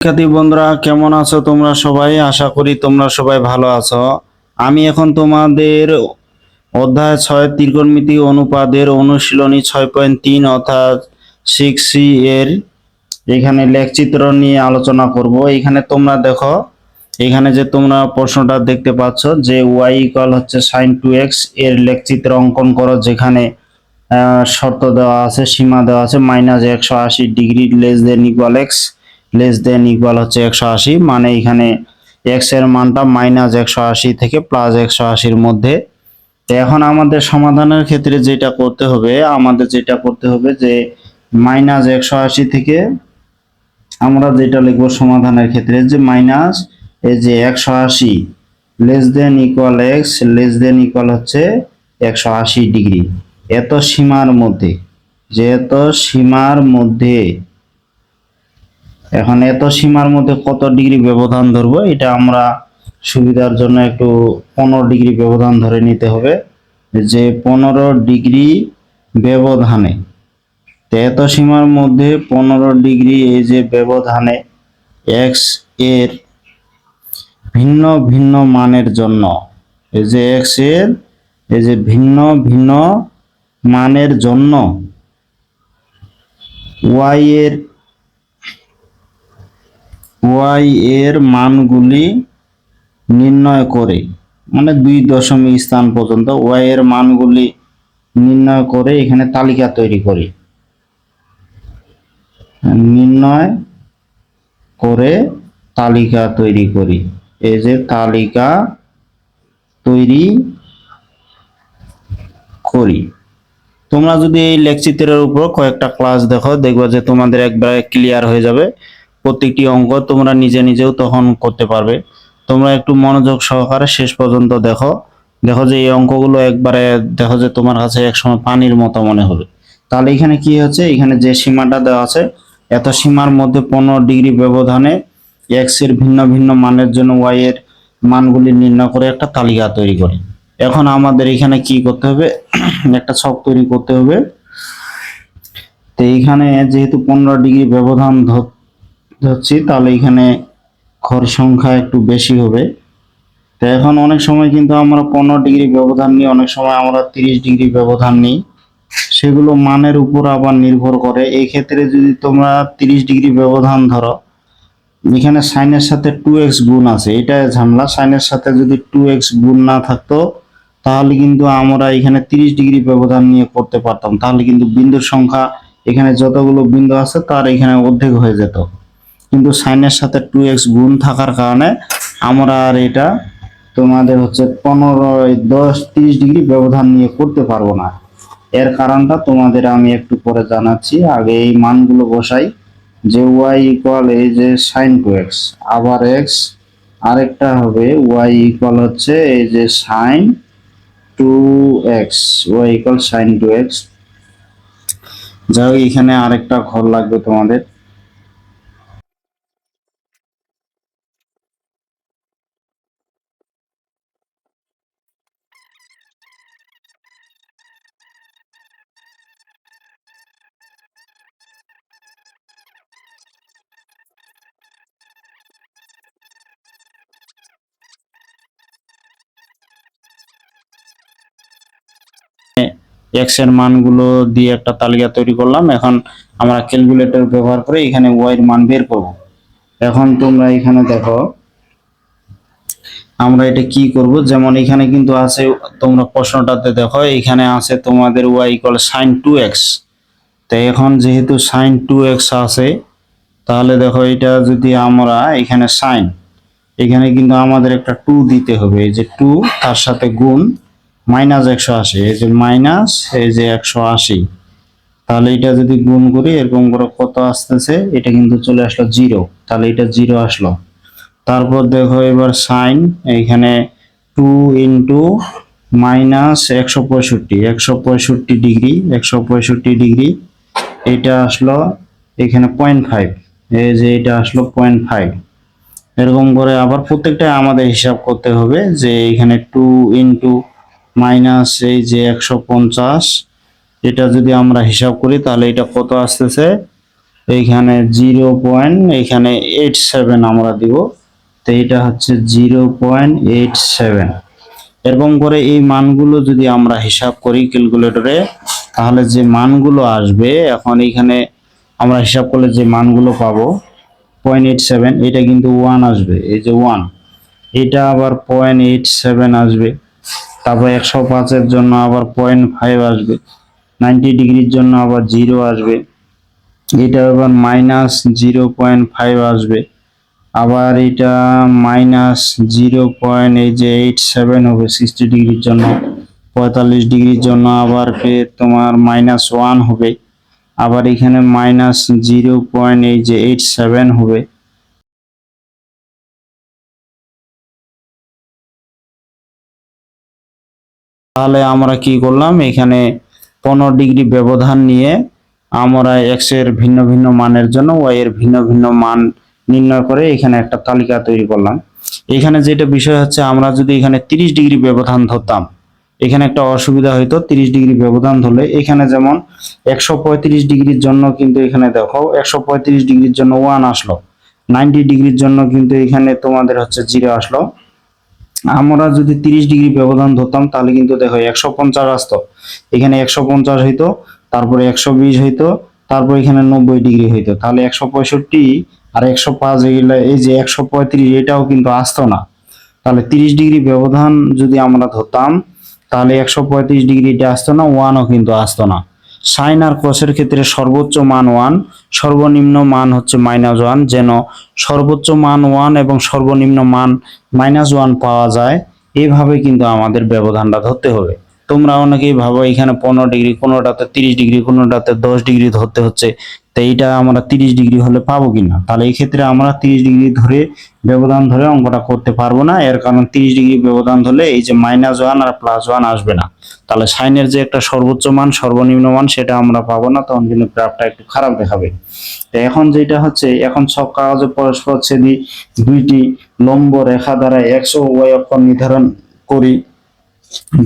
শিক্ষার্থী বন্ধুরা, কেমন আছো তোমরা সবাই? আশা করি তোমরা সবাই ভালো আছো। আমি এখন তোমাদের অধ্যায় ছয়, ত্রিকোণমিতি অনুপাদের অনুশীলনী ছয় পয়েন্ট তিন অর্থাৎ সিক্স সি এর এখানে লেখচিত্র নিয়ে আলোচনা করব। এখানে তোমরা দেখো, এখানে যে তোমরা প্রশ্নটা দেখতে পাচ্ছ যে ওয়াই ইকুয়াল হচ্ছে সাইন টু এক্সের লেখচিত্র অঙ্কন করো যেখানে শর্ত দেওয়া আছে, সীমা দেওয়া আছে মাইনাস একশো আশি degree less than equal X less than equal হচ্ছে একশো আশি মানে এখানে এক্সের মানটা মাইনাস একশো আশি থেকে প্লাস একশো আশির মধ্যে। এখন আমাদের সমাধানের ক্ষেত্রে যেটা করতে হবে, আমাদের যেটা করতে হবে যে মাইনাস একশো আশি থেকে আমরা যেটা লিখব সমাধানের ক্ষেত্রে, যে মাইনাস এই যে একশো আশি less than equal X less than equal হচ্ছে একশো আশি ডিগ্রি। এত সীমার মধ্যে, যে এত সীমার মধ্যে এখন এত সীমার মধ্যে কত ডিগ্রি ব্যবধান ধরবো, এটা আমরা সুবিধার জন্য একটু পনেরো ডিগ্রি ব্যবধান ধরে নিতে হবে। যে পনেরো ডিগ্রি ব্যবধানে এত সীমার মধ্যে পনেরো ডিগ্রি এই যে ব্যবধানে এক্সের ভিন্ন ভিন্ন মানের জন্য, এই যে এক্সের, এই যে ভিন্ন ভিন্ন মানের জন্য ওয়াই এর ওয়াই এর মানগুলি নির্ণয় করে মানে দুই দশমিক স্থান পর্যন্ত ওয়াই এর মানগুলি নির্ণয় করে এখানে তালিকা তৈরি করি। নির্ণয় করে তালিকা তৈরি করি। এই যে তালিকা তৈরি করি। তোমরা যদি এই লেকচিত্রের উপর কয়েকটা ক্লাস দেখো, দেখবে যে তোমাদের একবারে ক্লিয়ার হয়ে যাবে। প্রত্যেকটি অঙ্ক তোমরা নিজে নিজেও তখন করতে পারবে। তোমরা একটু মনোযোগ সহকারে শেষ পর্যন্ত দেখো। দেখো যে এই অঙ্কগুলো একবারে দেখো যে তোমার কাছে একসময় পানির মতো মনে হবে। তাহলে এখানে কি হচ্ছে? এখানে যে সীমাটা দেওয়া আছে, এত সীমার মধ্যে পনেরো ডিগ্রি ব্যবধানে এক্সের ভিন্ন ভিন্ন মানের জন্য ওয়াই এর মানগুলি নির্ণয় করে একটা তালিকা তৈরি করে। এখন আমাদের এখানে কি করতে হবে? একটা ছক তৈরি করতে হবে। তো এইখানে যেহেতু পনেরো ডিগ্রি ব্যবধান ধর- ধরছি তাহলে এখানে ঘর সংখ্যা একটু বেশি হবে। তো এখন অনেক সময় কিন্তু আমরা পনেরো ডিগ্রি ব্যবধান নিই, অনেক সময় আমরা তিরিশ ডিগ্রি ব্যবধান নিই। সেগুলো মানের উপর আবার নির্ভর করে। এই ক্ষেত্রে যদি তোমরা তিরিশ ডিগ্রি ব্যবধান ধরো, এখানে সাইনের সাথে টু এক্স গুণ আছে এটা ঝামেলা। সাইনের সাথে যদি টু এক্স গুণ না থাকতো, তাহলে কিন্তু আমরা এখানে তিরিশ ডিগ্রি ব্যবধান নিয়ে করতে পারতাম। তাহলে কিন্তু বিন্দুর সংখ্যা এখানে যতগুলো বিন্দু আছে, তার এখানে অর্ধেক হয়ে যেত। কিন্তু সাইনের সাথে টু এক্স গুণ থাকার কারণে আমরা আর এটা তোমাদের হচ্ছে পনেরো দশ, তিরিশ ডিগ্রি ব্যবধান নিয়ে করতে পারব না। এর কারণটা তোমাদের আমি একটু পরে জানাচ্ছি। আগে এই মানগুলো বসাই, যে ওয়াই ইকুয়াল এই যে সাইন টু এক্স আবার এক্স আরেকটা হবে ওয়াই ইকুয়াল হচ্ছে এই যে sine two X Y equal sine two X যাই হোক, এখানে আরেকটা ঘর লাগবে তোমাদের। এক্সের মানগুলো দিয়ে একটা তালিকা তৈরি করলাম। এখন আমরা ক্যালকুলেটর ব্যবহার করে এখানে ওয়াই এর মান বের করব। এখন তোমরা এখানে দেখো, আমরা এটা কি করব? যেমন এখানে কিন্তু আছে, তোমরা প্রশ্নটাতে দেখো, এখানে আছে তোমাদের Y equal sine two X তো এখন যেহেতু সাইন টু এক্স আছে, তাহলে দেখো এটা যদি আমরা এখানে সাইন এখানে কিন্তু আমাদের একটা টু দিতে হবে। এই যে টু তার সাথে গুণ মাইনাস একশো আশি, এই যে মাইনাস, এই যে একশো আশি। তাহলে এটা যদি গুণ করি, এরকম করে কত আসতেছে? এটা কিন্তু চলে আসলো জিরো। তাহলে এটা জিরো আসলো। তারপর দেখো এবার সাইন এখানে টু ইন্টু মাইনাস একশো পঁয়ষট্টি একশো পঁয়ষট্টি ডিগ্রি, একশো পঁয়ষট্টি ডিগ্রি, এটা আসলো এখানে পয়েন্ট ফাইভ, এই যে এটা আসলো পয়েন্ট ফাইভ। এরকম করে আবার প্রত্যেকটা আমাদের হিসাব করতে হবে যে এখানে টু ইন্টু মাইনাস এই যে একশো পঞ্চাশ, এটা যদি আমরা হিসাব করি তাহলে এটা কত আসতেছে? এইখানে জিরো পয়েন্ট এইখানে এইট সেভেন আমরা দিব, তো এটা হচ্ছে জিরো পয়েন্ট এইট সেভেন। এরকম করে এই মানগুলো যদি আমরা হিসাব করি ক্যালকুলেটরে, তাহলে যে মানগুলো আসবে, এখন এইখানে আমরা হিসাব করলে যে মানগুলো পাবো, পয়েন্ট এইট সেভেন, এটা কিন্তু ওয়ান আসবে, এই যে ওয়ান এটা আবার পয়েন্ট এইট সেভেন আসবে। তারপর একশো পাঁচের জন্য আবার পয়েন্ট ফাইভ আসবে। নাইনটি ডিগ্রির জন্য আবার জিরো আসবে। এটা আবার মাইনাস জিরো পয়েন্ট ফাইভ আসবে। আবার এটা মাইনাস জিরো পয়েন্ট এই যে এইট সেভেন হবে সিক্সটি ডিগ্রির জন্য। পঁয়তাল্লিশ ডিগ্রির জন্য আবার ফের তোমার মাইনাস ওয়ান হবে। আবার এখানে মাইনাস জিরো পয়েন্ট এই যে এইট সেভেন হবে। তাহলে আমরা কি করলাম? এখানে পনেরো ডিগ্রি ব্যবধান নিয়ে আমরা এক্সের ভিন্ন ভিন্ন মানের জন্য ওয়াই এর ভিন্ন ভিন্ন মান নির্ণয় করে এখানে একটা তালিকা তৈরি করলাম। এখানে যেটা বিষয় হচ্ছে, আমরা যদি এখানে তিরিশ ডিগ্রি ব্যবধান ধরতাম, এখানে একটা অসুবিধা হইতো, তিরিশ ডিগ্রি ব্যবধান ধরলে এখানে যেমন একশো পঁয়ত্রিশ ডিগ্রির জন্য কিন্তু এখানে দেখো, একশো পঁয়ত্রিশ ডিগ্রির জন্য ওয়ান আসলো নাইনটি ডিগ্রির জন্য কিন্তু এখানে তোমাদের হচ্ছে জিরো আসলো। আমরা যদি তিরিশ ডিগ্রি ব্যবধান ধরতাম, তাহলে কিন্তু দেখো একশো পঞ্চাশ আসতো। এখানে একশো পঞ্চাশ হইতো, তারপরে একশো বিশ হইতো, তারপর এখানে নব্বই ডিগ্রি হইতো। তাহলে একশো পঁয়ষট্টি আর একশো পাঁচ এগুলো, এই যে একশো পঁয়ত্রিশ, এটাও কিন্তু আসতো না। তাহলে তিরিশ ডিগ্রি ব্যবধান যদি আমরা ধরতাম, তাহলে একশো পঁয়ত্রিশ ডিগ্রিটা আসতো না, ওয়ানও কিন্তু আসতো না। সাইন আর কোসের ক্ষেত্রে সর্বোচ্চ মান ওয়ান, সর্বনিম্ন মান হচ্ছে মাইনাস ওয়ান, যেন সর্বোচ্চ মান ওয়ান এবং সর্বনিম্ন মান মাইনাস ওয়ান পাওয়া যায়। এভাবে কিন্তু আমাদের ব্যবধানটা ধরতে হবে। তোমরা অনেকেই ভাবো এখানে পনেরো ডিগ্রি, কোনোটাতে তিরিশ ডিগ্রি, কোনোটাতে দশ ডিগ্রি ধরতে হচ্ছে। তো এইটা আমরা তিরিশ ডিগ্রি হলে পাবো কিনা? তাহলে এই ক্ষেত্রে আমরা তিরিশ ডিগ্রি ধরে ব্যবধান ধরে অঙ্কটা করতে পারব না। এর কারণ তিরিশ ডিগ্রি ব্যবধান ধরলে এই যে মাইনাস ওয়ান আর প্লাস ওয়ান আসবে না। তাহলে সাইনের যে একটা সর্বোচ্চ মান, সর্বনিম্ন মান, সেটা আমরা পাবো না। তখন কিন্তু গ্রাফটা একটু খারাপ দেখাবে। তো এখন যেটা হচ্ছে, এখন সব কাগজে পরস্পর ছেদি দুইটি লম্ব রেখা দ্বারা একশো ওয়াই অক্ষর নির্ধারণ করি।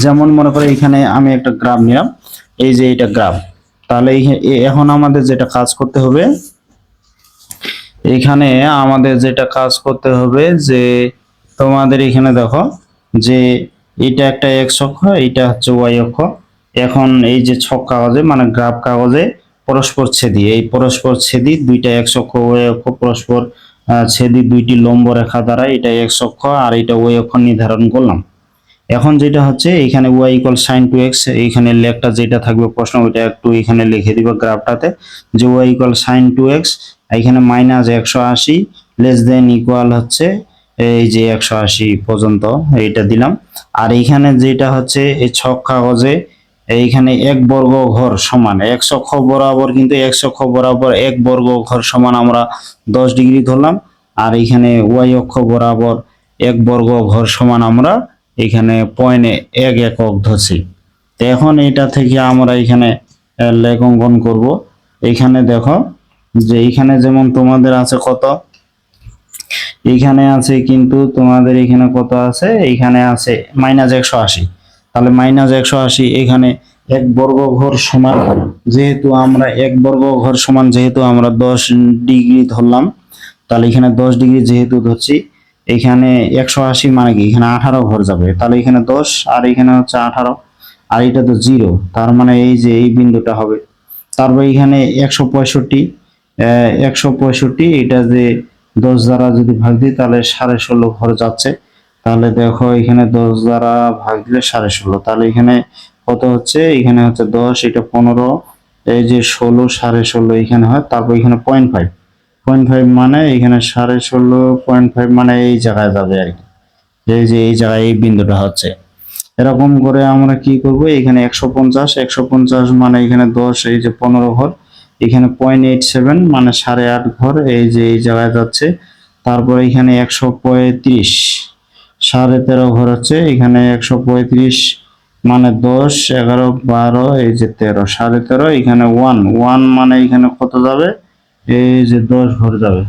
যেমন মনে করে এখানে আমি একটা গ্রাফ নিলাম, এই যে এটা গ্রাফ তাহলে এখন আমাদের যেটা কাজ করতে হবে, এখানে আমাদের যেটা কাজ করতে হবে যে, তোমাদের এখানে দেখো যে এটা একটা এক্স অক্ষ, এটা হচ্ছে ওয়াই অক্ষ। এখন এই যে ছক কাগজে মানে গ্রাফ কাগজে পরস্পর ছেদি এই পরস্পর ছেদি দুইটা এক্স অক্ষ ওয়াই অক্ষ, পরস্পর ছেদি দুইটি লম্ব রেখা দ্বারা এটা এক্স অক্ষ আর এটা ওয়াই অক্ষ নির্ধারণ করলাম। এখন যেটা হচ্ছে, এখানে Y equal sine two X এইখানে লেখটা যেটা থাকবে প্রশ্ন, ওইটা একটু এখানে লিখে দিবে গ্রাফটাতে, যে Y equal sine two X এখানে মাইনাস একশো আশি লেস দেন ইকুয়াল হচ্ছে, এই যে একশো আশি পর্যন্ত, এইটা দিলাম। আর এইখানে যেটা হচ্ছে, এই ছক কাগজে, এইখানে এক বর্গ ঘর সমান এক অক্ষ বরাবর কিন্তু এক অক্ষ বরাবর এক বর্গ ঘর সমান আমরা দশ ডিগ্রি ধরলাম। আর এখানে ওয়াই অক্ষ বরাবর এক বর্গ ঘর সমান আমরা এখানে পয়েন্টে এক একক ধরছি। তো এখন এটা থেকে আমরা এখানে আহ, লেখ অঙ্কন করব। এখানে দেখো যে এখানে যেমন তোমাদের আছে কত? এখানে আছে কিন্তু তোমাদের এখানে কত আছে? এখানে আছে মাইনাস একশো আশি। তাহলে মাইনাস একশো আশি এখানে এক বর্গ ঘর সমান যেহেতু আমরা এক বর্গ ঘর সমান যেহেতু আমরা দশ ডিগ্রি ধরলাম তাহলে এখানে দশ ডিগ্রি যেহেতু ধরছি এখানে একশো আশি মানে কি? এখানে আঠারো ঘর যাবে। তাহলে এখানে দশ, আর এখানে হচ্ছে আঠারো, আর এটা তো জিরো। তার মানে এই যে এই বিন্দুটা হবে। তারপর এখানে একশো পঁয়ষট্টি একশো পঁয়ষট্টি, এটা যে দশ দ্বারা যদি ভাগ দিই, তাহলে সাড়ে ষোলো ঘর যাচ্ছে। তাহলে দেখো এখানে দশ দ্বারা ভাগ দিলে সাড়ে ষোলো। তাহলে এখানে কত হচ্ছে? এখানে হচ্ছে দশ, এটা পনেরো, এই যে ষোলো, সাড়ে ষোলো এখানে হয়। তারপর এখানে পয়েন্ট ফাইভ পয়েন্ট ফাইভ মানে এখানে সাড়ে ষোলো পয়েন্ট ফাইভ মানে এই জায়গায় যাবে আর কি। এই যে এই জায়গায় এই বিন্দুটা হচ্ছে। এরকম করে আমরা কি করব? এখানে একশো পঞ্চাশ একশো পঞ্চাশ মানে এখানে দশ, এই যে পনেরো ঘর। এখানে পয়েন্ট এইট সেভেন মানে সাড়ে আট ঘর, এই যে এই জায়গায় যাচ্ছে। তারপর এখানে একশো পঁয়ত্রিশ, সাড়ে তেরো ঘর হচ্ছে। এখানে একশো পঁয়ত্রিশ মানে দশ, এগারো, বারো, এই যে তেরো, সাড়ে তেরো। এখানে ওয়ান ওয়ান মানে এখানে কত যাবে? এই যে দশ ঘর যাবে।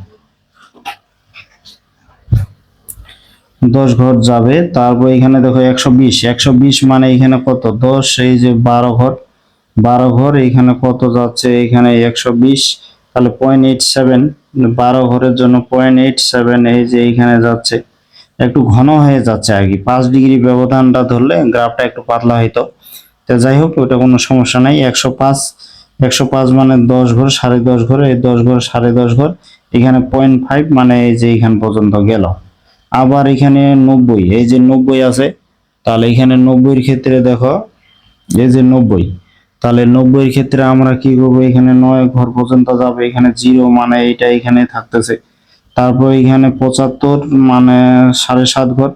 দশ ঘর যাবে, তারপর এখানে দেখো একশো বিশ। একশো বিশ মানে এখানে কত? দশ, এই যে বারো ঘর। বারো ঘর, এখানে কত যাচ্ছে? এখানে একশো বিশ। তাহলে পয়েন্ট এইট সেভেন বারো ঘরের জন্য পয়েন্ট এইট সেভেন এই যে এইখানে যাচ্ছে। একটু ঘন হয়ে যাচ্ছে আর কি। পাঁচ ডিগ্রি ব্যবধানটা ধরলে গ্রাফটা একটু পাতলা হইতো। তো যাই হোক ওটা কোনো সমস্যা নাই। একশো পাঁচ একশো পাঁচ মানে দশ ঘর, সাড়ে দশ ঘর, এই দশ ঘর, সাড়ে দশ ঘর, এখানে পয়েন্ট ফাইভ মানে এই যে এখান পর্যন্ত গেল। আবার এখানে নব্বই, এই যে নব্বই আছে, তাহলে এখানে নব্বইয়ের ক্ষেত্রে দেখো, এই যে নব্বই, তাহলে নব্বইয়ের ক্ষেত্রে আমরা কি করব? এখানে নয় ঘর পর্যন্ত যাবে, এখানে জিরো মানে এইটা এখানে থাকতেছে। তারপর এখানে পঁচাত্তর মানে সাড়ে সাত ঘর,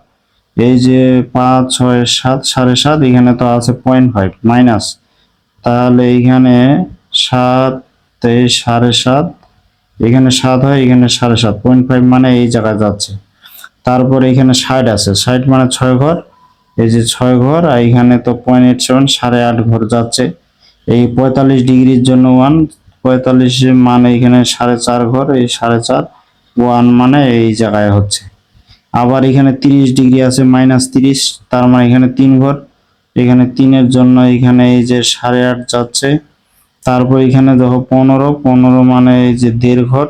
এই যে পাঁচ, ছয়, সাত, সাড়ে সাত, এখানে তো আছে পয়েন্ট ফাইভ মাইনাস তাহলে এখানে সাত তেইশ সাড়ে সাত, এখানে সাত হয়, এখানে সাড়ে সাত পয়েন্ট ফাইভ মানে এই জায়গায় যাচ্ছে। তারপর এখানে ষাট আছে, ষাট মানে ছয় ঘর, এই যে ছয় ঘর, আর এখানে তো পয়েন্ট এইট সেভেন সাড়ে আট ঘর যাচ্ছে। এই পঁয়তাল্লিশ ডিগ্রির জন্য ওয়ান পঁয়তাল্লিশ মানে এখানে সাড়ে চার ঘর, এই সাড়ে চার ওয়ান মানে এই জায়গায় হচ্ছে। আবার এখানে তিরিশ ডিগ্রি আছে মাইনাস তিরিশ, তার মানে এখানে তিন ঘর। এখানে তিনের জন্য এখানে এই যে সাড়ে আট যাচ্ছে। তারপর এখানে দেখো পনেরো পনেরো মানে এই যে দেড় ঘর,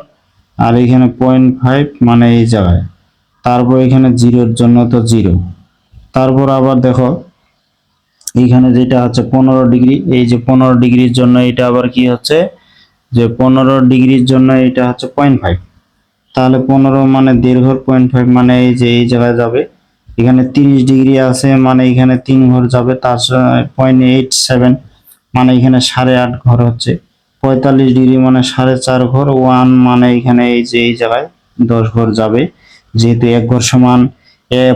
আর এখানে পয়েন্ট ফাইভ মানে এই জায়গায়। তারপর এখানে জিরোর জন্য তো জিরো। তারপর আবার দেখো এইখানে যেটা হচ্ছে পনেরো ডিগ্রি, এই যে পনেরো ডিগ্রির জন্য এটা আবার কি হচ্ছে? যে পনেরো ডিগ্রির জন্য এটা হচ্ছে পয়েন্ট ফাইভ তাহলে পনেরো মানে দেড় ঘর পয়েন্ট ফাইভ মানে এই যে এই জায়গায় যাবে। এখানে তিরিশ ডিগ্রি আছে মানে এখানে তিন ঘর যাবে, তার পয়েন্ট এইট সেভেন মানে এখানে সাড়ে আট ঘর হচ্ছে। পঁয়তাল্লিশ ডিগ্রি মানে সাড়ে চার ঘর ওয়ান মানে এখানে এই যে, এই জায়গায় দশ ঘর যাবে। যেহেতু এক ঘর সমান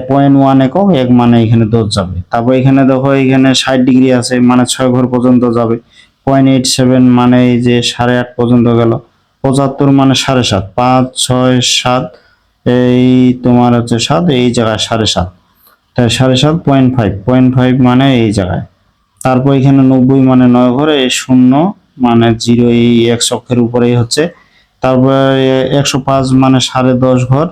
পয়েন্ট ওয়ান একক, এক মানে এখানে দশ যাবে। তারপর এখানে দেখো, এখানে ষাট ডিগ্রি আছে মানে ছয় ঘর পর্যন্ত যাবে। পয়েন্ট এইট সেভেন মানে এই যে সাড়ে আট পর্যন্ত গেল, পঁচাত্তর মানে সাড়ে সাত, পাঁচ, ছয়, সাত এই তোমার হচ্ছে সাত, এই জায়গায় সাড়ে সাত। তাই সাড়ে সাত পয়েন্ট ফাইভ পয়েন্ট ফাইভ মানে এই জায়গায়। তারপর এখানে নব্বই মানে নয় ঘরে শূন্য মানে জিরো, এই একশো অক্ষের উপরেই হচ্ছে। তারপর একশো পাঁচ মানে সাড়ে দশ ঘর,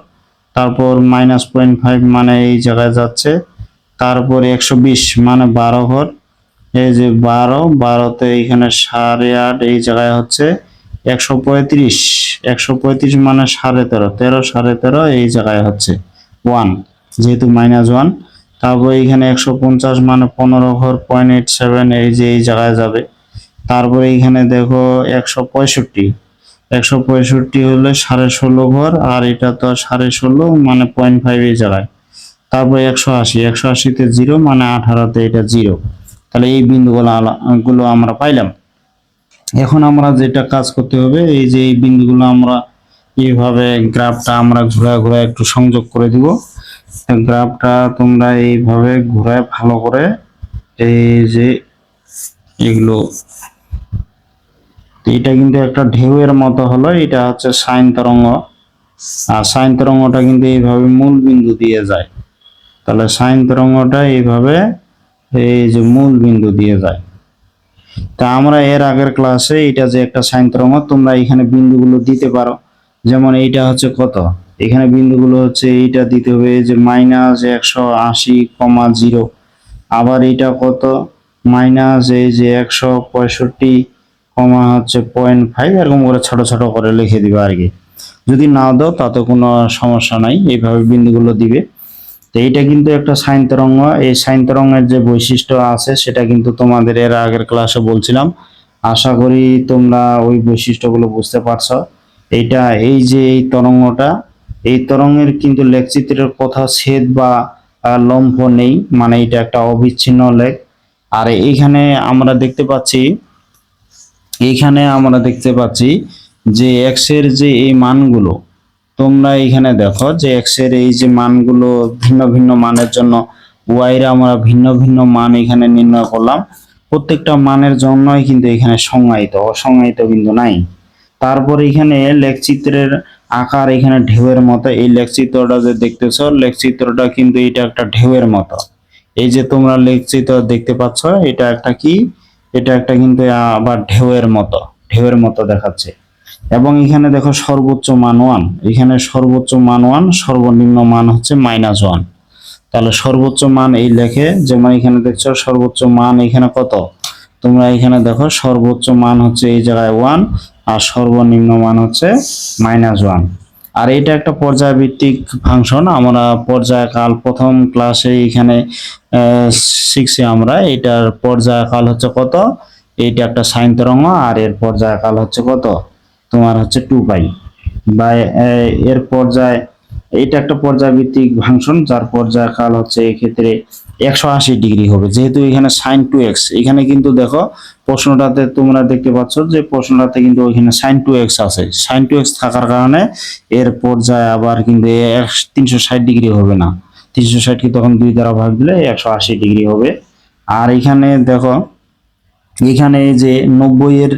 তারপর মাইনাস পয়েন্ট ফাইভ মানে এই জায়গায় যাচ্ছে। তারপর একশো বিশ মানে বারো ঘর, এই যে বারো, বারোতে এইখানে সাড়ে আট এই জায়গায় হচ্ছে। একশো পঁয়ত্রিশ একশো পঁয়ত্রিশ মানে সাড়ে তেরো তেরো সাড়ে তেরো এই জায়গায় হচ্ছে। ওয়ান যেহেতু মাইনাস ওয়ান তারপর এইখানে একশো পঞ্চাশ মানে পনেরো ঘর পয়েন্ট এইট সেভেন এই যে এই জায়গায় যাবে। তারপরে এইখানে দেখো একশো পঁয়ষট্টি একশো পঁয়ষট্টি হলে সাড়ে ষোলো ঘর আর এটা তো সাড়ে ষোলো মানে পয়েন্ট ফাইভ এই জায়গায়। তারপর একশো আশি, একশো আশিতে জিরো মানে আঠারোতে এটা জিরো তাহলে এই বিন্দুগুলো গুলো আমরা পাইলাম। এখন আমরা যেটা কাজ করতে হবে, এই যে এই বিন্দুগুলো আমরা এইভাবে গ্রাফটা আমরা ঘুরে ঘুরে একটু সংযোগ করে দিব। গ্রাফটা তোমরা এইভাবে ঘুরায় ভালো করে এই যে এগুলো। এটা কিন্তু একটা ঢেউয়ের মতো হলো, এটা হচ্ছে সাইন তরঙ্গ। আর সাইন তরঙ্গটা কিন্তু এইভাবে মূল বিন্দু দিয়ে যায়। তাহলে সাইন তরঙ্গটা এইভাবে এই যে মূল বিন্দু দিয়ে যায়। তা আমরা এর আগের ক্লাসে এটা যে একটা সাইন তরঙ্গ তোমরা এখানে বিন্দুগুলো দিতে পারো। যেমন এইটা হচ্ছে কত? এখানে বিন্দুগুলো হচ্ছে এইটা দিতে হবে যে মাইনাস একশো আশি কমা জিরো। আবার এইটা কত? মাইনাস এই যে একশো পঁয়ষট্টি কমা হচ্ছে পয়েন্ট ফাইভ, এরকম করে ছোট ছোট করে লিখে দিবে আর কি। যদি না দাও, তাতে কোনো সমস্যা নাই। এইভাবে বিন্দুগুলো দিবে। তো এইটা কিন্তু একটা সাইন তরঙ্গ। এই সাইন তরঙ্গের যে বৈশিষ্ট্য আছে, সেটা কিন্তু তোমাদের এর আগের ক্লাসে বলছিলাম। আশা করি তোমরা ওই বৈশিষ্ট্যগুলো বুঝতে পারছ। এইটা, এই যে এই তরঙ্গটা, এই তরঙ্গের কিন্তু লেখচিত্রের কোথাও ছেদ বা লম্ফ নেই। মানে এটা একটা অবিচ্ছিন্ন লেখ। আর এইখানে আমরা দেখতে পাচ্ছি, এইখানে আমরা দেখতে পাচ্ছি যে এক্সের যে এই মানগুলো তোমরা এখানে দেখো যে এক্সের এই যে মানগুলো ভিন্ন ভিন্ন মানের জন্য ওয়াই এর আমরা ভিন্ন ভিন্ন মান এখানে নির্ণয় করলাম। প্রত্যেকটা মানের জন্যই কিন্তু এখানে সংজ্ঞায়িত, অসংজ্ঞায়িত কিন্তু নাই। তারপর এখানে লেখচিত্রের আকার এখানে ঢেউয়ের মতো। এই লেখচিত্রটা যে দেখতেছো, লেখচিত্রটা কিন্তু এটা একটা ঢেউয়ের মতো। এই যে তোমরা লেখচিত্র দেখতে পাচ্ছ, এটা একটা কি? এটা একটা কিন্তু আবার ঢেউয়ের মতো ঢেউয়ের মতো দেখাচ্ছে। এবং এখানে দেখো সর্বোচ্চ মান ওয়ান এখানে সর্বোচ্চ মান ওয়ান সর্বনিম্ন মান হচ্ছে মাইনাস ওয়ান তাহলে সর্বোচ্চ মান এই লেখে, যেমন এখানে দেখছ সর্বোচ্চ মান এখানে কত? তোমরা এখানে দেখো সর্বোচ্চ মান হচ্ছে এই জায়গায় ওয়ান আর সর্বনিম্ন মান হচ্ছে মাইনাস ওয়ান আর এটা একটা পর্যায়ভিত্তিক ফাংশন আমরা পর্যায়কাল প্রথম ক্লাসে এখানে শিখছি আমরা, এটার পর্যায়কাল হচ্ছে কত? এইটা একটা সাইন তরঙ্গ, আর এর পর্যায়কাল হচ্ছে কত? তোমার হচ্ছে টু পাই বা এর পর্যায়, এটা একটা পর্যায়ভিত্তিক ফাংশন যার পর্যায়কাল হচ্ছে এক্ষেত্রে একশো আশি ডিগ্রি হবে। যেহেতু এখানে সাইন টু এক্স এখানে কিন্তু দেখো প্রশ্নটাতে তোমরা দেখতে পাচ্ছ যে প্রশ্নটাতে কিন্তু ওইখানে সাইন টু এক্স আছে। সাইন টু এক্স থাকার কারণে এর পর্যায় আবার কিন্তু তিনশো ষাট ডিগ্রি হবে না। তিনশো ষাট কি তখন দুই দ্বারা ভাগ দিলে একশো আশি ডিগ্রি হবে। আর এখানে দেখো, এখানে যে নব্বই এর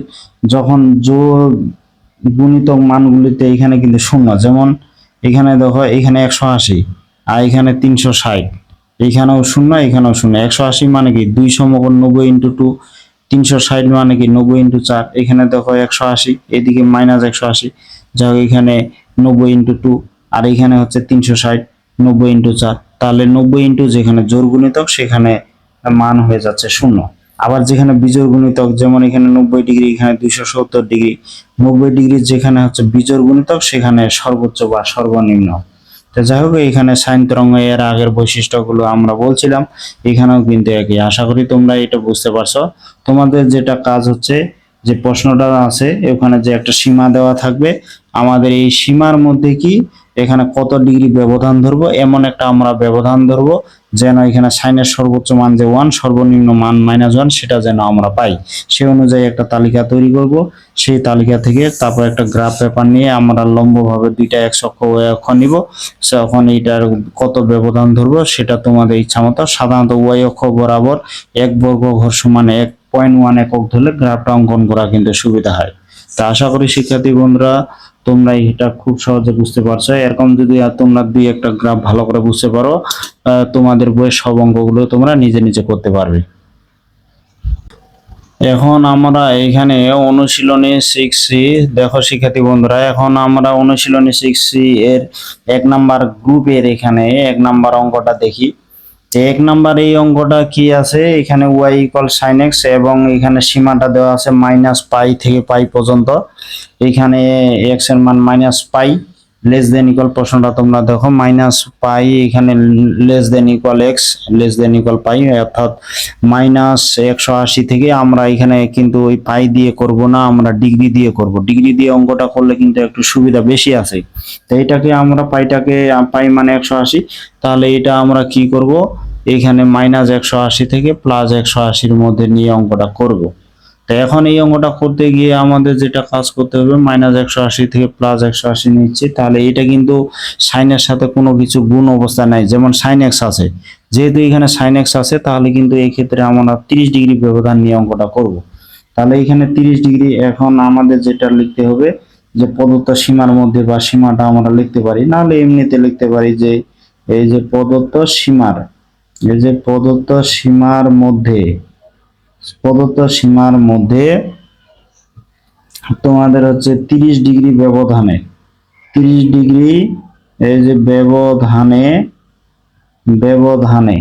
যখন জোর গুণিতক মানগুলিতে এখানে কিন্তু শূন্য। যেমন এখানে দেখো, এখানে একশো আশি, আর এখানে তিনশো ষাট। এখানেও শূন্য এখানেও শূন্য। একশো আশি মানে কি? দুই সমকোণ নব্বই ইন্টু টু, তিনশো ষাট মানে কি? নব্বই ইন্টু চার। এখানে দেখো একশো আশি, এদিকে মাইনাস একশো আশি। যা এখানে নব্বই ইন্টু টু, আর এখানে হচ্ছে তিনশো ষাট, নব্বই ইন্টু চার। তাহলে নব্বই ইন্টু যেখানে জোর গুণিতক, সেখানে মান হয়ে যাচ্ছে শূন্য। আবার যেখানে বিজোড় গুণিতক, যেমন এখানে নব্বই ডিগ্রি, এখানে দুইশো সত্তর ডিগ্রি, নব্বই ডিগ্রি যেখানে হচ্ছে বিজোড় গুণিতক, সেখানে সর্বোচ্চ বা সর্বনিম্ন। তো যাই হোক, এখানে সাইন তরঙ্গ এর আগের বৈশিষ্ট্যগুলো আমরা বলছিলাম, এখানেও কিন্তু একই। আশা করি তোমরা এটা বুঝতে পারছ। তোমাদের যেটা কাজ হচ্ছে, যে প্রশ্নটা আছে, ওখানে যে একটা সীমা দেওয়া থাকবে, আমাদের এই সীমার মধ্যে কি, এখানে কত ডিগ্রি ব্যবধান ধরবো, এমন একটা আমরা ব্যবধান ধরবো যেন এখানে সাইনের সর্বোচ্চ মান যে ওয়ান সর্বনিম্ন মান মাইনাস ওয়ান সেটা যেন আমরা পাই। সেই অনুযায়ী একটা তালিকা তৈরি করব। সেই তালিকা থেকে তারপর একটা গ্রাফ পেপার নিয়ে আমরা লম্বভাবে দুইটা এক অক্ষ ও এক অক্ষ নিব। তখন এইটার কত ব্যবধান ধরবো, সেটা তোমাদের ইচ্ছা মতো। সাধারণত ওয়াই অক্ষ বরাবর এক বর্গ ঘর সমান এক পয়েন্ট ওয়ান একক ধরলে গ্রাফটা অঙ্কন করা কিন্তু সুবিধা হয়। তা আশা করি শিক্ষার্থী বন্ধুরা তোমরা এটা খুব সহজে বুঝতে পারছ। এরকম যদি আর তোমরা দুই একটা গ্রাফ ভালো করে বুঝতে পারো তোমাদের বইয়ের সব অঙ্কগুলো তোমরা নিজে নিজে করতে পারবে। এখন আমরা এখানে অনুশীলনে শিখছি দেখো শিক্ষার্থী বন্ধুরা, এখন আমরা অনুশীলনে শিখছি এর এক নাম্বার গ্রুপের এখানে এক নাম্বার অঙ্কটা দেখি। এক নাম্বার এই অঙ্কটা কি আছে? এখানে ওয়াই ইকল সাইন এক্স এবং এখানে সীমাটা দেওয়া আছে মাইনাস পাই থেকে পাই পর্যন্ত। এখানে এক্সের মান minus pi less than equal প্রশ্নটা তোমরা দেখো মাইনাস পাই এখানে less than equal X less than equal pi অর্থাৎ মাইনাস একশো আশি থেকে আমরা এখানে কিন্তু ওই পাই দিয়ে করব না, আমরা ডিগ্রি দিয়ে করব। ডিগ্রি দিয়ে অঙ্কটা করলে কিন্তু একটু সুবিধা বেশি আছে। তো এটাকে আমরা পাইটাকে পাই মানে একশো আশি, তাহলে এটা আমরা কি করব? এখানে মাইনাস একশো আশি থেকে প্লাস একশো আশির মধ্যে নিয়ে অঙ্কটা করব। তো এখন এই অঙ্কটা করতে গিয়ে আমাদের যেটা কাজ করতে হবে মাইনাস একশো আশি থেকে প্লাস একশো আশি নিচ্ছি। তাহলে এটা কিন্তু সাইনের সাথে কোনো কিছু গুণ অবস্থা নাই, যেমন সাইন এক্স আছে। যেহেতু এখানে সাইন এক্স আছে, তাহলে কিন্তু এই ক্ষেত্রে আমরা তিরিশ ডিগ্রি ব্যবধান নিয়ে অঙ্কটা করব। তাহলে এখানে তিরিশ ডিগ্রি এখন আমাদের যেটা লিখতে হবে, যে প্রদত্ত সীমার মধ্যে বা সীমাটা আমরা লিখতে পারি। নাহলে এমনিতে লিখতে পারি যে এই যে প্রদত্ত সীমার, এই যে প্রদত্ত সীমার মধ্যে প্রদত্ত সীমার মধ্যে তোমাদের হচ্ছে তিরিশ ডিগ্রি ব্যবধানে, তিরিশ ডিগ্রি এই যে ব্যবধানে ব্যবধানে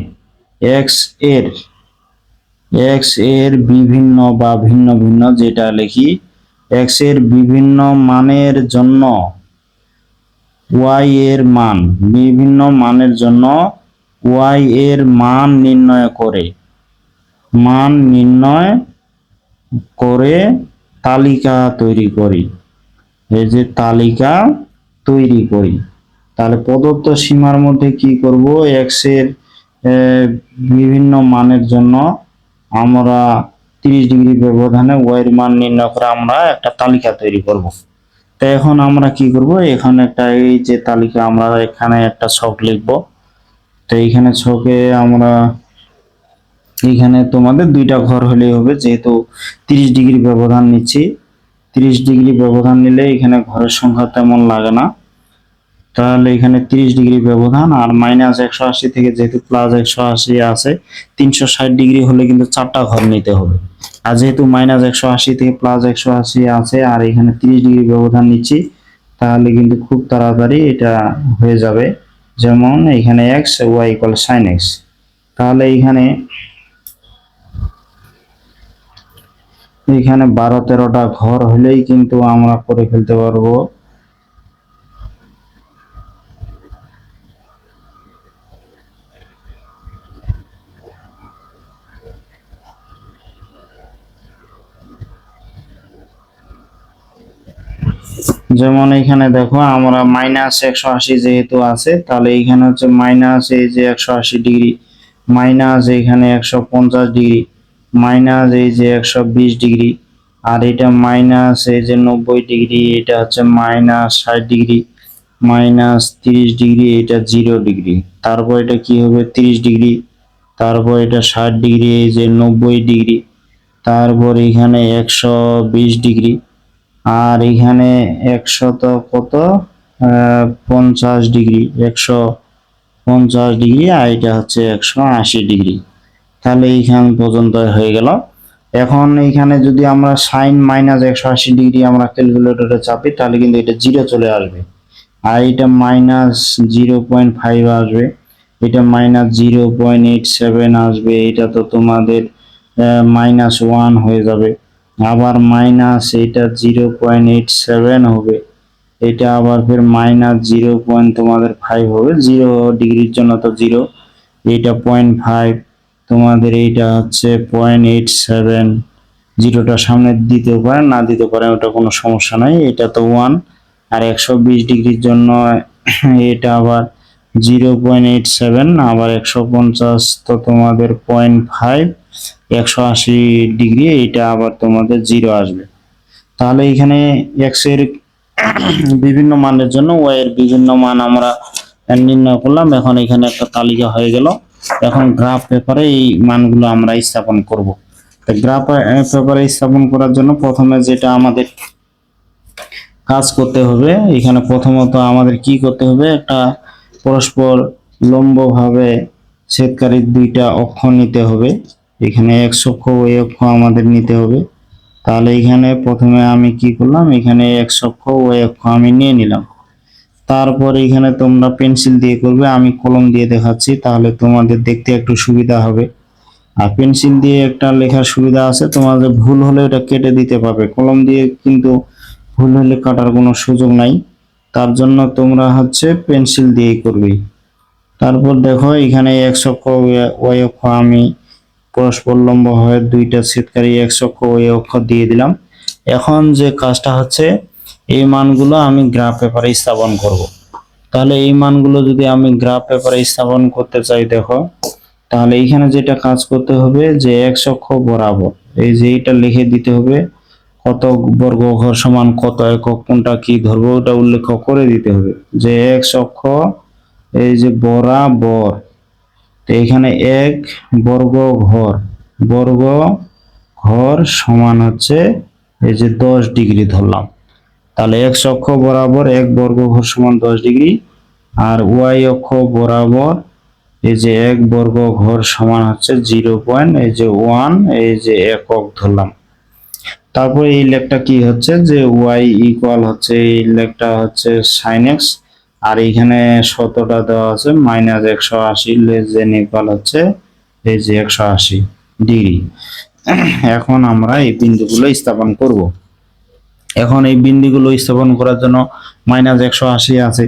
এক্সের এক্সের বিভিন্ন বা ভিন্ন ভিন্ন যেটা লিখি এক্সের বিভিন্ন মানের জন্য ওয়াই এর মান, বিভিন্ন মানের জন্য ওয়াই এর মান নির্ণয় করে। মান নির্ণয় করে তালিকা তৈরি করি। এই যে তালিকা তৈরি করি। তাহলে প্রদত্ত সীমার মধ্যে কি করব? এক্সের আহ, বিভিন্ন মানের জন্য আমরা তিরিশ ডিগ্রি ব্যবধানে ওয়াই এর মান নির্ণয় করে আমরা একটা তালিকা তৈরি করব। তো এখন আমরা কি করব? এখানে একটা এই যে তালিকা আমরা এখানে একটা ছক লিখব। তো এইখানে ছকে আমরা এইখানে তোমাদের দুইটা ঘর হলেই হবে, যেহেতু তিরিশ ডিগ্রি ব্যবধান নিচ্ছি। তিরিশ ডিগ্রি ব্যবধান নিলে এখানে ঘরের সংখ্যা তেমন লাগে না। তাহলে এখানে তিরিশ ডিগ্রি ব্যবধান আর মাইনাস একশো আশি থেকে যেহেতু প্লাস একশো আশি আছে, তিনশো ষাট ডিগ্রি হলে কিন্তু চারটা ঘর নিতে হবে। আর যেহেতু মাইনাস একশো আশি থেকে প্লাস একশো আশি আছে আর এখানে তিরিশ ডিগ্রি ব্যবধান নিচ্ছি, তাহলে কিন্তু খুব তাড়াতাড়ি এটা হয়ে যাবে। যেমন এখানে X Y equal sine X তাহলে এখানে এখানে বারো তেরোটা ঘর হলেই কিন্তু আমরা করে ফেলতে পারব। যেমন এখানে দেখো, আমরা মাইনাস একশো আশি যেহেতু আছে, তাহলে এখানে হচ্ছে মাইনাস এই যে একশো আশি ডিগ্রি মাইনাস এখানে একশো পঞ্চাশ ডিগ্রি মাইনাস এই যে একশো বিশ ডিগ্রি, আর এটা মাইনাস এই যে নব্বই ডিগ্রি, এটা হচ্ছে মাইনাস ষাট ডিগ্রি, মাইনাস তিরিশ ডিগ্রি, এটা জিরো ডিগ্রি। তারপর এটা কি হবে? তিরিশ ডিগ্রি। তারপর এটা ষাট ডিগ্রি, এই যে নব্বই ডিগ্রি। তারপর এখানে একশো বিশ ডিগ্রি। আর এখানে একশত কত? পঞ্চাশ ডিগ্রি, একশো পঞ্চাশ ডিগ্রি, আর এটা হচ্ছে একশো আশি ডিগ্রি। তাহলে এইখান পর্যন্ত হয়ে গেল। এখন এইখানে যদি আমরা সাইন মাইনাস একশো আশি ডিগ্রি আমরা ক্যালকুলেটরে চাপি, তাহলে কিন্তু এটা জিরো চলে আসবে। আর এটা মাইনাস জিরো পয়েন্ট ফাইভ আসবে। এটা minus zero point eight seven আসবে। এটা তো তোমাদের মাইনাস ওয়ান হয়ে যাবে। আবার মাইনাস এটা জিরো পয়েন্ট এইট সেভেন হবে। এটা আবার ফের মাইনাস জিরো পয়েন্ট তোমাদের ফাইভ হবে। জিরো ডিগ্রির জন্য তো জিরো এটা পয়েন্ট ফাইভ তোমাদের এইটা হচ্ছে পয়েন্ট এইট সেভেন জিরোটা সামনে দিতেও পারে, না দিতে পারে, ওটা কোনো সমস্যা নাই। এটা তো ওয়ান আর একশো বিশ ডিগ্রির জন্য এটা আবার জিরো পয়েন্ট এইট সেভেন আবার একশো পঞ্চাশ তো তোমাদের পয়েন্ট ফাইভ একশো আশি ডিগ্রি এটা আবার তোমাদের জিরো আসবে। তাহলে এখানে এক্সের বিভিন্ন মানের জন্য ওয়াই এর বিভিন্ন মান আমরা নির্ণয় করলাম। এখন এখানে একটা তালিকা হয়ে গেল। এখন গ্রাফ পেপারে এই মানগুলো আমরা স্থাপন করব। তো গ্রাফ পেপারে স্থাপন করার জন্য প্রথমে যেটা আমাদের কাজ করতে হবে, এখানে প্রথমত আমাদের কি করতে হবে, একটা পরস্পর লম্বভাবে ছেদকারী দুইটা অক্ষ নিতে হবে। এখানে এক অক্ষ ওই অক্ষ আমাদের নিতে হবে। তাহলে এখানে প্রথমে আমি কি করলাম, এখানে এক অক্ষ ওই অক্ষ আমি নিয়ে নিলাম। তারপর এখানে তোমরা পেন্সিল দিয়ে করবে, আমি কলম দিয়ে দেখাচ্ছি, তাহলে তোমাদের দেখতে একটু সুবিধা হবে। আর পেন্সিল দিয়ে একটা লেখার সুবিধা আছে তোমাদের ভুল হলে এটা কেটে দিতে পারবে। কলম দিয়ে কিন্তু ভুল হলে কাটার কোনো সুযোগ নাই। তার জন্য তোমরা হচ্ছে পেন্সিল দিয়েই করবে। তারপর দেখো, এখানে এক অক্ষ ওই অক্ষ আমি পরস্পর লম্ব হয়ে দুইটা ছেদকারী এক অক্ষ ওই অক্ষ দিয়ে দিলাম। এখন যে কাজটা হচ্ছে এই মানগুলো আমি গ্রাফ পেপারে স্থাপন করব। তাহলে এই মানগুলো যদি আমি গ্রাফ পেপারে স্থাপন করতে চাই, দেখো। তাহলে এইখানে যেটা কাজ করতে হবে, যে এক অক্ষ বরাবর, এই যে এটা লিখে দিতে হবে, কত বর্গ ঘর সমান কত একক, কোনটা কি ধরবো, ওটা উল্লেখ করে দিতে হবে। যে এক অক্ষ, এই যে বরাবর, তো এখানে এক বর্গ ঘর বর্গ ঘর সমান হচ্ছে, এই যে দশ ডিগ্রি ধরলাম। তাহলে এক অক্ষ বরাবর এক বর্গ ঘর সমান দশ ডিগ্রি আর ওয়াই অক্ষ বরাবর এই যে এক বর্গ ঘর সমান হচ্ছে জিরো পয়েন্ট, এই যে ওয়ান, এই যে একক ধরলাম। তারপর এই লেখটা কি হচ্ছে যে ওয়াই ইকুয়াল হচ্ছে, এই লেখটা হচ্ছে সাইন এক্স আর এইখানে শতটা দেওয়া আছে মাইনাস একশো আশি লেস দেন ইকুয়াল হচ্ছে এই যে একশো আশি ডিগ্রি। এখন আমরা এই বিন্দুগুলো স্থাপন করব। এখন এই বিন্দুগুলো স্থাপন করার জন্য মাইনাস একশো আশি আছে।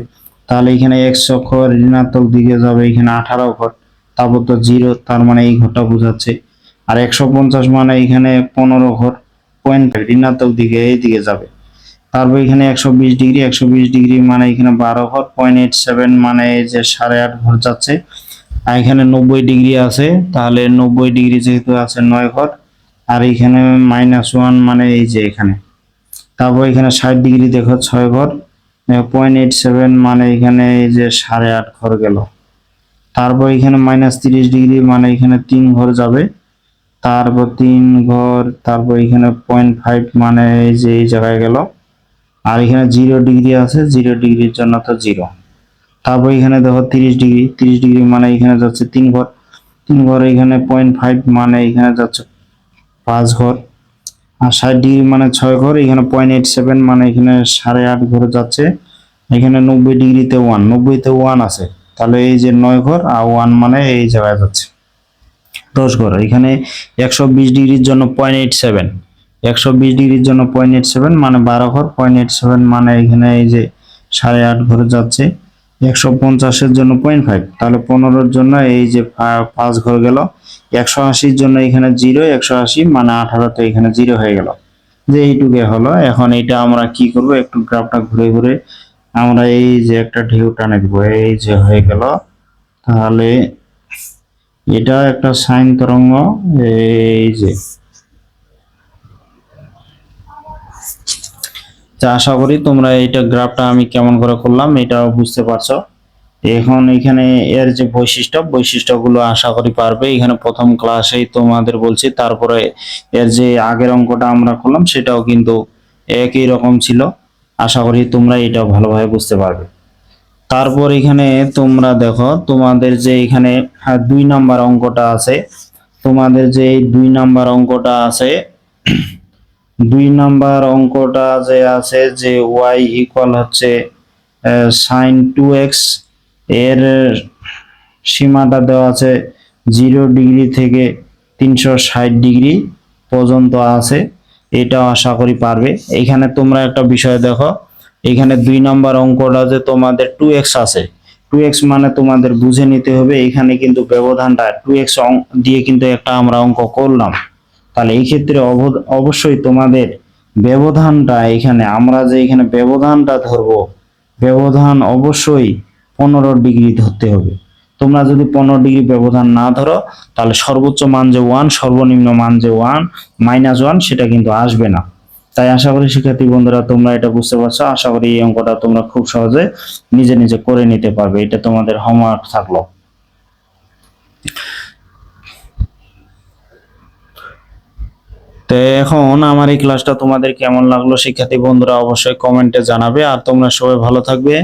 তাহলে এখানে একশো অক্ষ ঋণাত্মক দিকে যাবে, এখানে আঠারো ঘর তারপর তো জিরো, তার মানে এই ঘরটা বোঝাচ্ছে। আর একশো পঞ্চাশ মানে এখানে পনেরো ঘর পয়েন্ট ঋণাত্মক দিকে, এই দিকে যাবে। তারপর এখানে একশো বিশ ডিগ্রি, একশো বিশ ডিগ্রি মানে এখানে বারো ঘর পয়েন্ট এইট সেভেন মানে এই যে সাড়ে আট ঘর যাচ্ছে। আর এখানে নব্বই ডিগ্রি আছে, তাহলে নব্বই ডিগ্রি যেহেতু আছে নয় ঘর আর এখানে মাইনাস ওয়ান মানে এই যে এখানে। তারপর এখানে ষাট ডিগ্রি দেখো, ছয় ঘর। পয়েন্ট এইট সেভেন মানে এখানে এই যে সাড়ে আট ঘর গেল। তারপর এখানে মাইনাস তিরিশ ডিগ্রি মানে এখানে তিন ঘর যাবে। তারপর তিন ঘর, তারপর এখানে পয়েন্ট ফাইভ মানে এই যে এই জায়গায় গেল। আর এখানে জিরো ডিগ্রি আছে জিরো ডিগ্রির জন্য তো জিরো তারপর এখানে দেখো তিরিশ ডিগ্রি তিরিশ ডিগ্রি মানে এখানে যাচ্ছে তিন ঘর। তিন ঘর এখানে পয়েন্ট ফাইভ মানে এখানে যাচ্ছে পাঁচ ঘর। আর ষাট ডিগ্রি মানে ছয় ঘর, এখানে পয়েন্ট এইট সেভেন মানে এখানে সাড়ে আট ঘর যাচ্ছে। এখানে নব্বই ডিগ্রিতে ওয়ান নব্বইতে ওয়ান আছে। তাহলে এই যে নয় ঘর আর ওয়ান মানে এই জায়গায় যাচ্ছে। দশ ঘর, এখানে একশো বিশ ডিগ্রির জন্য পয়েন্ট এইট সেভেন একশো বিশ ডিগ্রির জন্য পয়েন্ট এইট সেভেন মানে বারো ঘর পয়েন্ট এইট সেভেন মানে এখানে এই যে সাড়ে আট ঘরে যাচ্ছে। একশো পঞ্চাশের জন্য পয়েন্ট ফাইভ তাহলে পনেরোর জন্য এই যে পাঁচ ঘর গেল। একশো আশির জন্য এখানে জিরো, একশো আশি মানে আঠারোতে এখানে জিরো হয়ে গেল। যে এইটুকু হলো, এখন এটা আমরা কি করব? একটু গ্রাফটা ঘুরে ঘুরে আমরা এই যে একটা ঢেউ টানে দিব, এই যে হয়ে গেল। তাহলে এটা একটা সাইন তরঙ্গ, এই যে। আশা করি তোমরা এইটা গ্রাফটা আমি কেমন করে করলাম, এটাও বুঝতে পারছ। এখন এখানে এর যে বৈশিষ্ট্য বৈশিষ্ট্যগুলো আশা করি পারবে। এখানে প্রথম ক্লাসেই তোমাদের বলছি তারপরে এর যে আগের অঙ্কটা আমরা করলাম সেটাও কিন্তু একই রকম ছিল। আশা করি তোমরা এটাও ভালোভাবে বুঝতে পারবে। তারপর এখানে তোমরা দেখো তোমাদের যে এখানে হ্যাঁ, দুই নাম্বার অঙ্কটা আছে। তোমাদের যে এই দুই নাম্বার অঙ্কটা আছে দুই নাম্বার অঙ্কটা যে আছে যে ওয়াই ইকুয়াল হচ্ছে সাইন টু এক্স এর সীমাটা দেওয়া আছে জিরো ডিগ্রি থেকে তিনশো ষাট ডিগ্রি পর্যন্ত আছে। এটাও আশা করি পারবে। এখানে তোমরা একটা বিষয় দেখো, এখানে দুই নাম্বার অঙ্কটা যে তোমাদের টু এক্স আছে। টু এক্স মানে তোমাদের বুঝে নিতে হবে, এখানে কিন্তু ব্যবধানটা টু এক্স দিয়ে কিন্তু একটা আমরা অঙ্ক করলাম। তাহলে এই ক্ষেত্রে অব- অবশ্যই তোমাদের ব্যবধানটা এখানে, আমরা যে এখানে ব্যবধানটা ধরবো, ব্যবধান অবশ্যই পনেরো ডিগ্রি ধরতে হবে। তোমরা যদি পনেরো ডিগ্রি ব্যবধান না ধরো, তাহলে সর্বোচ্চ মান যে ওয়ান সর্বনিম্ন মান যে ওয়ান মাইনাস ওয়ান সেটা কিন্তু আসবে না। তাই আশা করি শিক্ষার্থী বন্ধুরা, তোমরা এটা বুঝতে পারছ। আশা করি এই অঙ্কটা তোমরা খুব সহজে নিজে নিজে করে নিতে পারবে। এটা তোমাদের হোমওয়ার্ক থাকল। তো এখন আমার এই ক্লাসটা তোমাদের কেমন লাগল? শিক্ষার্থী বন্ধুরা, অবশ্যই কমেন্টে জানাবে। আর তোমরা সবাই ভালো থাকবে।